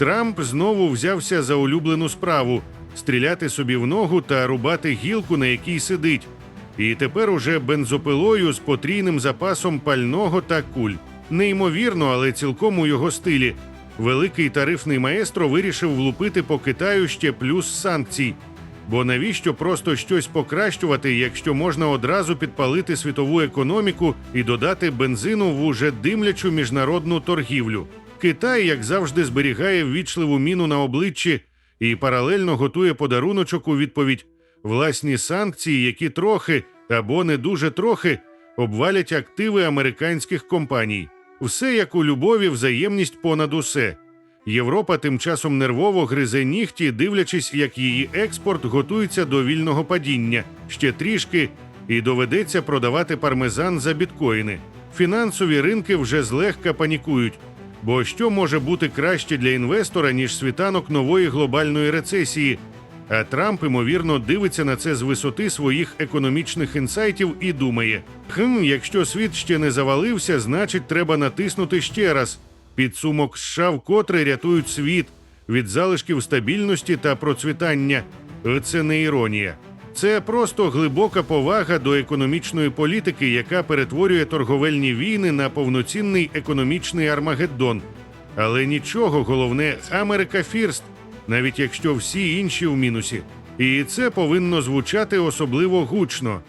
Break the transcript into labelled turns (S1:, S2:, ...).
S1: Трамп знову взявся за улюблену справу стріляти собі в ногу та рубати гілку, на якій сидить. І тепер уже бензопилою з потрійним запасом пального та куль. Неймовірно, але цілком у його стилі. Великий тарифний маестро вирішив влупити по Китаю ще плюс санкцій. Бо навіщо просто щось покращувати, якщо можна одразу підпалити світову економіку і додати бензину в уже димлячу міжнародну торгівлю? Китай, як завжди, зберігає ввічливу міну на обличчі і паралельно готує подаруночок у відповідь власні санкції, які трохи або не дуже трохи обвалять активи американських компаній. Все як у любові, взаємність понад усе. Європа тим часом нервово гризе нігті, дивлячись, як її експорт готується до вільного падіння ще трішки, і доведеться продавати пармезан за біткоїни. Фінансові ринки вже злегка панікують. Бо що може бути краще для інвестора, ніж світанок нової глобальної рецесії? А Трамп, ймовірно, дивиться на це з висоти своїх економічних інсайтів і думає: хм, якщо світ ще не завалився, значить треба натиснути ще раз. Підсумок США вкотре рятують світ від залишків стабільності та процвітання. Це не іронія. Це просто глибока повага до економічної політики, яка перетворює торговельні війни на повноцінний економічний армагеддон. Але нічого, головне, Америка Фірст, навіть якщо всі інші в мінусі. І це повинно звучати особливо гучно.